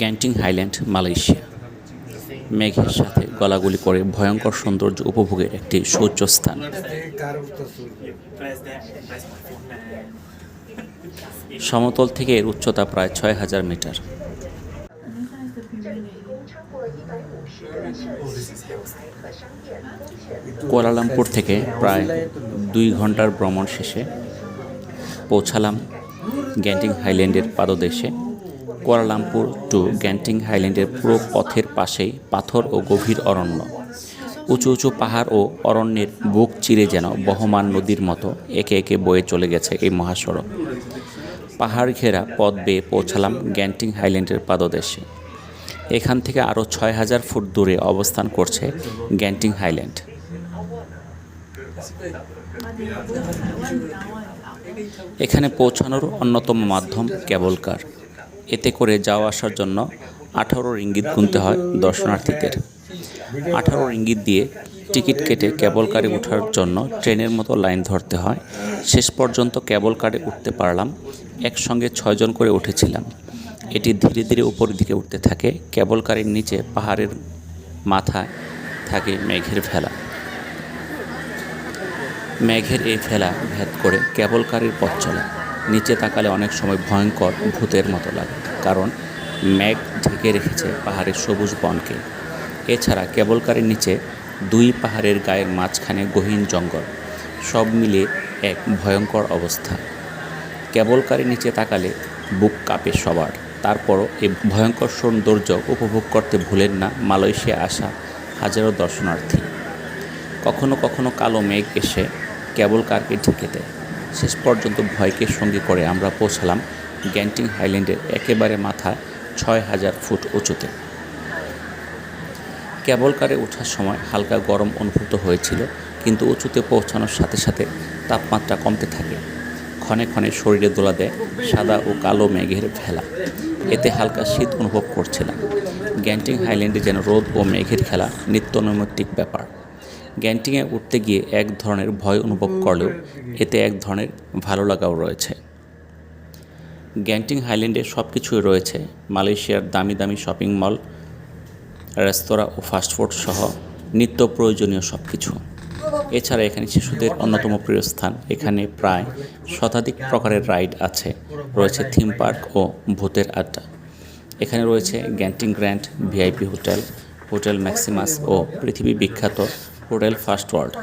Granting highland, Malaysia. মেঘের সাথে গলাগুলি করে ভয়ঙ্কর সৌন্দর্য উপভোগের একটি সুউচ্চ স্থান। সমতল থেকে এর উচ্চতা প্রায় ছয় হাজার মিটার। কুয়ালালামপুর থেকে প্রায় দুই ঘণ্টার ভ্রমণ শেষে পৌঁছালাম গ্যান্টিং হাইল্যান্ডের পাদদেশে। কুয়ালালামপুর টু গ্যান্টিং হাইল্যান্ডের পুরো পথের পাশেই পাথর ও গভীর অরণ্য। উঁচু উঁচু পাহাড় ও অরণ্যের বুক চিরে যেন বহমান নদীর মতো একে একে বয়ে চলে গেছে এই মহাসড়ক। পাহাড় ঘেরা পথ বেয়ে পৌঁছালাম গ্যান্টিং হাইল্যান্ডের পাদদেশে। এখান থেকে আরও ছয় হাজার ফুট দূরে অবস্থান করছে গ্যান্টিং হাইল্যান্ড। এখানে পৌঁছানোর অন্যতম মাধ্যম কেবল কার এতে করে যাওয়া আসার জন্য আঠারো ইঙ্গিত গুনতে হয় দর্শনার্থীদের। আঠারো ইঙ্গিত দিয়ে টিকিট কেটে কেবল কারে ওঠার জন্য ট্রেনের মতো লাইন ধরতে হয়। শেষ পর্যন্ত কেবল কারে উঠতে পারলাম, একসঙ্গে ছয়জন করে উঠেছিলাম। এটি ধীরে ধীরে উপরের দিকে উঠতে থাকে কেবল কারের নিচে পাহাড়ের মাথায় থাকে মেঘের ভেলা। মেঘের এই ফেলা ভেদ করে কেবল পথ চলে। নিচে তাকালে অনেক সময় ভয়ঙ্কর ভূতের মতো লাগে, কারণ মেঘ ঢেকে রেখেছে পাহাড়ের সবুজ বনকে। এছাড়া কেবল কারের নিচে দুই পাহাড়ের গায়ের মাঝখানে গহীন জঙ্গল, সব মিলে এক ভয়ঙ্কর অবস্থা। কেবল কারের নিচে তাকালে বুক কাঁপে সবার। তারপরও এই ভয়ঙ্কর সৌন্দর্য উপভোগ করতে ভুলেন না মালয়েশিয়া আসা হাজারো দর্শনার্থী। কখনো কখনো কালো মেঘ এসে কেবল কারকে ঢেকে দেয় শেষ পর্যন্ত ভয়কে সঙ্গী করে আমরা পৌঁছালাম গ্যান্টিং হাইল্যান্ডের একেবারে মাথা ছয় হাজার ফুট উঁচুতে। কেবল কারে ওঠার সময় হালকা গরম অনুভূত হয়েছিল, কিন্তু উঁচুতে পৌঁছানোর সাথে সাথে তাপমাত্রা কমতে থাকে। ক্ষণে ক্ষণে শরীরে দোলা দেয় সাদা ও কালো মেঘের ভেলা। এতে হালকা শীত অনুভব করছিলাম। গ্যান্টিং হাইল্যান্ডে যেন রোদ ও মেঘের খেলা নিত্য নৈমিত্তিক ব্যাপার। গ্যান্টিংয়ে উঠতে গিয়ে এক ধরনের ভয় অনুভব করলেও এতে এক ধরনের ভালো লাগাও রয়েছে। গ্যান্টিং হাইল্যান্ডে সব কিছুই রয়েছে। মালয়েশিয়ার দামি দামি শপিং মল, রেস্তোরাঁ ও ফাস্টফুড সহ নিত্য প্রয়োজনীয় সব কিছু এছাড়া এখানে শিশুদের অন্যতম প্রিয় স্থান। এখানে প্রায় শতাধিক প্রকারের রাইড আছে। রয়েছে থিম পার্ক ও ভূতের আড্ডা। এখানে রয়েছে Genting Grand, VIP hotel hotel Maximus ও পৃথিবী বিখ্যাত হোটেল ফার্স্ট ওয়ার্ল্ড।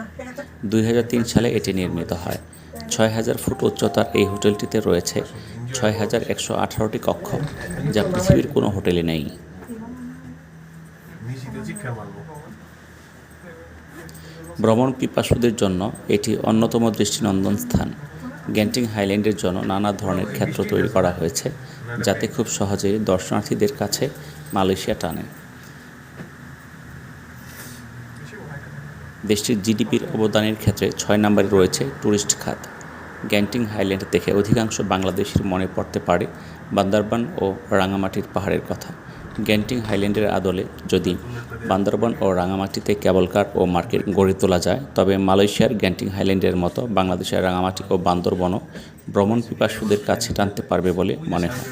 দুই হাজার তিন সালে এটি নির্মিত হয়। ছয় হাজার ফুট উচ্চতার এই হোটেলটিতে রয়েছে ছয় হাজার একশো আঠারোটি কক্ষ, যা পৃথিবীর কোনো হোটেলে নেই। ভ্রমণ পিপাসুদের জন্য এটি অন্যতম দৃষ্টিনন্দন স্থান। গ্যান্টিং হাইল্যান্ডের জন্য নানা ধরনের ক্ষেত্র তৈরি করা হয়েছে, যাতে খুব সহজেই দর্শনার্থীদের কাছে মালয়েশিয়া টানে। দেশটির জিডিপির অবদানের ক্ষেত্রে ছয় নম্বরে রয়েছে ট্যুরিস্ট খাত। গ্যান্টিং হাইল্যান্ড দেখে অধিকাংশ বাংলাদেশির মনে পড়তে পারে বান্দরবান ও রাঙামাটির পাহাড়ের কথা। গ্যান্টিং হাইল্যান্ডের আদলে যদি বান্দরবান ও রাঙামাটিতে কেবল কার ও মার্কেট গড়ে তোলা যায়, তবে মালয়েশিয়ার গ্যান্টিং হাইল্যান্ডের মতো বাংলাদেশের রাঙামাটি ও বান্দরবনও ভ্রমণ পিপাসুদের কাছে টানতে পারবে বলে মনে হয়।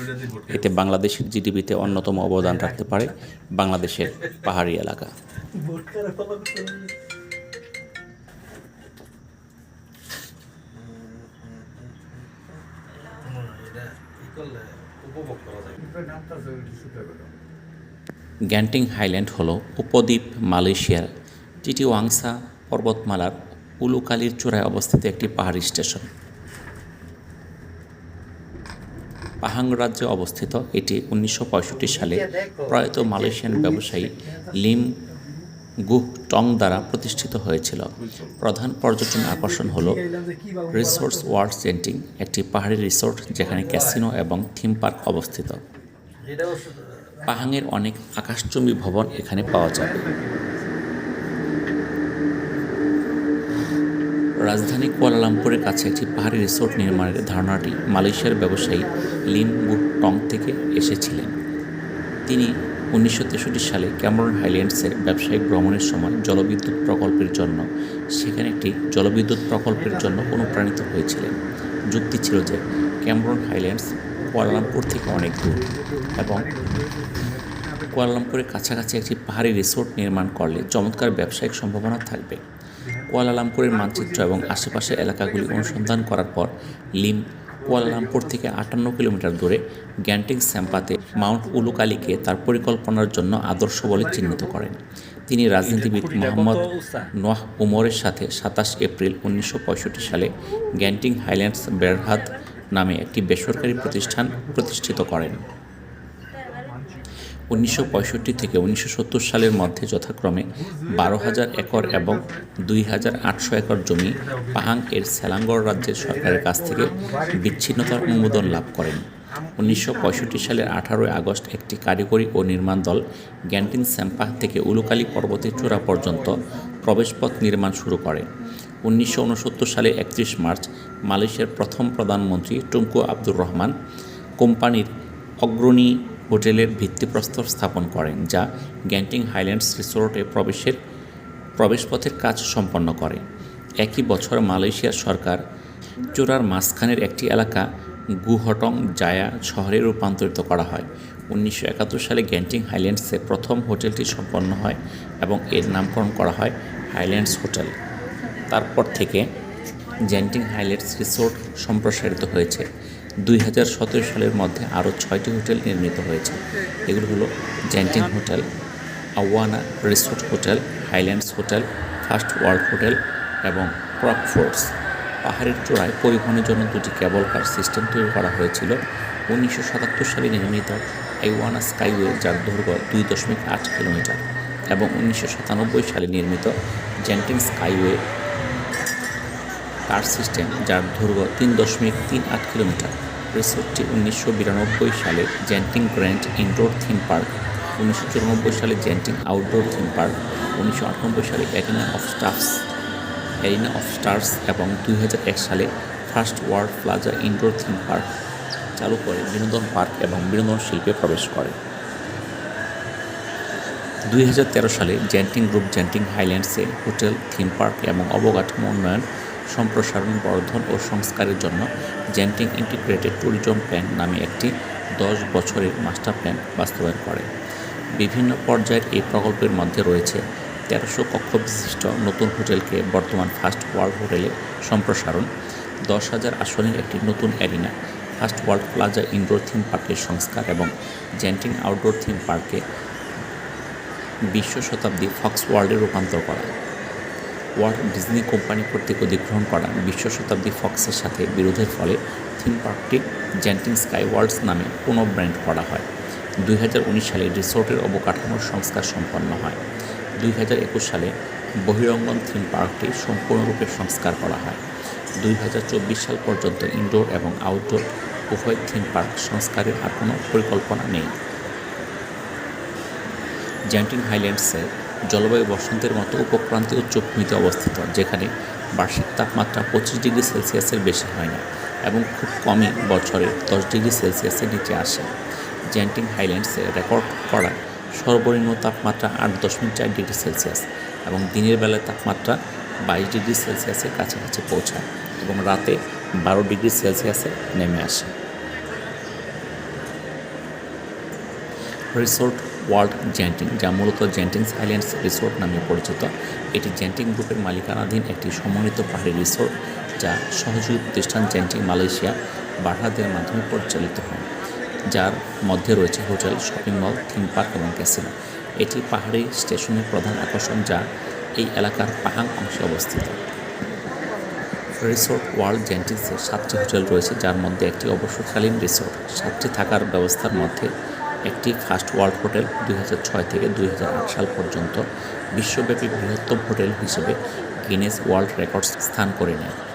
এতে বাংলাদেশের জিডিপিতে অন্যতম অবদান রাখতে পারে বাংলাদেশের পাহাড়ি এলাকা এটা ই করলে উপভোগ করা যায় গ্যান্টিং হাইল্যান্ড হল উপদ্বীপ মালয়েশিয়ার টিটিওয়াংসা পর্বতমালার উলুকালির চূড়ায় অবস্থিত একটি পাহাড়ি স্টেশন। পাহাং রাজ্যে অবস্থিত এটি উনিশশো পঁয়ষট্টি সালে প্রয়াত মালয়েশিয়ান ব্যবসায়ী লিম গুহ টং দ্বারা প্রতিষ্ঠিত হয়েছিল। প্রধান পর্যটন আকর্ষণ হল রিসোর্স ওয়ার্ল্ড জেন্টিং একটি পাহাড়ি রিসোর্ট যেখানে ক্যাসিনো এবং থিম পার্ক অবস্থিত। পাহাংয়ের অনেক আকাশচুম্বী ভবন এখানে পাওয়া যাবে। রাজধানী কুয়ালালামপুরের কাছে একটি পাহাড়ি রিসোর্ট নির্মাণের ধারণাটি মালয়েশিয়ার ব্যবসায়ী লিম টং থেকে এসেছিলেন। তিনি উনিশশো তেষট্টি সালে ক্যামরন হাইল্যান্ডসের ব্যবসায়িক ভ্রমণের সময় জলবিদ্যুৎ প্রকল্পের জন্য, সেখানে একটি জলবিদ্যুৎ প্রকল্পের জন্য অনুপ্রাণিত হয়েছিলেন। যুক্তি ছিল যে ক্যামরন হাইল্যান্ডস কুয়ালালামপুর থেকে অনেক দূর এবং কুয়ালালামপুরের কাছাকাছি একটি পাহাড়ি রিসোর্ট নির্মাণ করলে চমৎকার ব্যবসায়িক সম্ভাবনা থাকবে। কুয়ালালামপুরের মানচিত্র এবং আশেপাশের এলাকাগুলি অনুসন্ধান করার পর লিম কুয়ালালামপুর থেকে আটান্ন কিলোমিটার দূরে গ্যান্টিং স্যাম্পাতে মাউন্ট উলুকালিকে তার পরিকল্পনার জন্য আদর্শ বলে চিহ্নিত করেন। তিনি রাজনীতিবিদ মোহাম্মদ নোয়াহ উমরের সাথে সাতাশ এপ্রিল উনিশশো পঁয়ষট্টি সালে গ্যান্টিং হাইল্যান্ডস বেরহাদ নামে একটি বেসরকারি প্রতিষ্ঠান প্রতিষ্ঠিত করেন। উনিশশো পঁয়ষট্টি থেকে উনিশশো সত্তর সালের মধ্যে যথাক্রমে বারো হাজার একর এবং দুই হাজার আটশো একর জমি পাহাং এর সেলাঙ্গড় রাজ্যের সরকারের কাছ থেকে বিচ্ছিন্নতার অনুমোদন লাভ করেন। উনিশশো পঁয়ষট্টি সালের আঠারোই আগস্ট একটি কারিগরি ও নির্মাণ দল গ্যান্টিন স্যাম্পাহ থেকে উলুকালি পর্বতের চূড়া পর্যন্ত প্রবেশপথ নির্মাণ শুরু করে। উনিশশো উনসত্তর সালে একত্রিশ মার্চ মালয়েশিয়ার প্রথম প্রধানমন্ত্রী টুঙ্কু আব্দুর রহমান কোম্পানির অগ্রণী হোটেলের ভিত্তিপ্রস্তর স্থাপন করেন, যা গ্যান্টিং হাইল্যান্ডস রিসোর্টে প্রবেশের প্রবেশপথের কাজ সম্পন্ন করে। একই বছর মালয়েশিয়ার সরকার চোরার মাঝখানের একটি এলাকা গুহটং জায়া শহরে রূপান্তরিত করা হয়। উনিশশো একাত্তর সালে গ্যান্টিং হাইল্যান্ডসে প্রথম হোটেলটি সম্পন্ন হয় এবং এর নামকরণ করা হয় হাইল্যান্ডস হোটেল। তারপর থেকে জেন্টিং হাইল্যান্ডস রিসোর্ট সম্প্রসারিত হয়েছে। দুই হাজার সতেরো সালের মধ্যে আরও ছয়টি হোটেল নির্মিত হয়েছে। এগুলো হলো Genting hotel, Awana resort hotel, Highlands hotel, First World hotel এবং ক্রক ফোর্টস। পাহাড়ের চূড়ায় পরিবহনের জন্য দুটি কেবল কার সিস্টেম তৈরি করা হয়েছিল। উনিশশো সাতাত্তর সালে নির্মিত আইওয়ানা স্কাইওয়ে যার দৈর্ঘ্য দুই দশমিক আট কিলোমিটার এবং উনিশশো সাতানব্বই সালে নির্মিত জেন্টিং স্কাইওয়ে কার সিস্টেম, যার দৈর্ঘ্য তিন দশমিক তিন আট কিলোমিটার। রিসোর্টটি উনিশশো বিরানব্বই সালে Genting Grand indoor theme park, উনিশশো চুরানব্বই সালে জেন্টিং আউটডোর থিম পার্ক, উনিশশো আটানব্বই সালে arena of stars arena of stars এবং দুই হাজার এক সালে First World Plaza indoor theme park চালু করে বিনোদন পার্ক এবং বিনোদন শিল্পে প্রবেশ করে। দুই হাজার তেরো সালে জেন্টিং গ্রুপ জেন্টিং হাইল্যান্ডসে হোটেল, থিম পার্ক এবং অবকাঠামো উন্নয়ন সম্প্রসারণ, বর্ধন ও সংস্কারের জন্য জেন্টিং ইন্টিগ্রেটেড ট্যুরিজম প্ল্যান নামে একটি দশ বছরের মাস্টার প্ল্যান বাস্তবায়ন করে। বিভিন্ন পর্যায়ের এই প্রকল্পের মধ্যে রয়েছে তেরোশো কক্ষ বিশিষ্ট নতুন হোটেলকে বর্তমান ফার্স্ট ওয়ার্ল্ড হোটেলে সম্প্রসারণ, দশ হাজার আসনের একটি নতুন arena, First World Plaza indoor theme পার্কের সংস্কার এবং জেন্টিং আউটডোর থিম পার্কে বিশ্ব শতাব্দী ফক্স ওয়ার্ল্ডে রূপান্তর করা। ওয়ার্ল্ড ডিজনি কোম্পানি কর্তৃক অধিগ্রহণ করা বিশ্ব শতাব্দী ফক্সের সাথে বিরোধের ফলে থিম পার্কটি জেন্টিং স্কাই ওয়ার্ল্ডস নামে পুনঃব্র্যান্ড করা হয়। দুই হাজার উনিশ সালে রিসোর্টের অবকাঠামোর সংস্কার সম্পন্ন হয়। দুই হাজার একুশ সালে বহিরঙ্গন থিম পার্কটি সম্পূর্ণরূপে সংস্কার করা হয়। দুই হাজার চব্বিশ সাল পর্যন্ত ইনডোর এবং আউটডোর উভয় থিম পার্ক সংস্কারের আর কোনো পরিকল্পনা নেই। জ্যান্টিং হাইল্যান্ডসের জলবায়ু বসন্তের মতো উপক্রান্তীয় উচ্চভূমিতে অবস্থিত, যেখানে বার্ষিক তাপমাত্রা পঁচিশ ডিগ্রি সেলসিয়াসের বেশি হয় না এবং খুব কমই বছরে দশ ডিগ্রি সেলসিয়াসের নিচে আসে। জ্যান্টিং হাইল্যান্ডসে রেকর্ড করা সর্বনিম্ন তাপমাত্রা আট দশমিক চার ডিগ্রি সেলসিয়াস এবং দিনের বেলায় তাপমাত্রা বাইশ ডিগ্রি সেলসিয়াসের কাছাকাছি পৌঁছায় এবং রাতে বারো ডিগ্রি সেলসিয়াসে নেমে আসে। রিসোর্ট ওয়ার্ল্ড জেন্টিং, যা মূলত জেন্টিংস আইল্যান্ডস রিসোর্ট নামে পরিচিত। এটি জেন্টিং গ্রুপের মালিকানাধীন একটি সমন্বিত পাহাড়ি রিসোর্ট, যা সহযোগী প্রতিষ্ঠান জেন্টিং মালয়েশিয়া বারহাদের মাধ্যমে পরিচালিত হয়, যার মধ্যে রয়েছে hotel, shopping mall, theme park এবং ক্যাসিনো। এটি পাহাড়ি স্টেশনের প্রধান আকর্ষণ, যা এই এলাকার পাহাং অংশে অবস্থিত। রিসোর্ট ওয়ার্ল্ড জেন্টিংসে সাতটি হোটেল রয়েছে, যার মধ্যে একটি অবসরকালীন রিসোর্ট। সাতটি থাকার ব্যবস্থার মধ্যে একটি ফার্স্ট ওয়ার্ল্ড হোটেল দুই থেকে দুই হাজার আট সাল পর্যন্ত বিশ্বব্যাপী বৃহত্তম হোটেল হিসেবে গিনেস ওয়ার্ল্ড রেকর্ডস স্থান করে নেয়।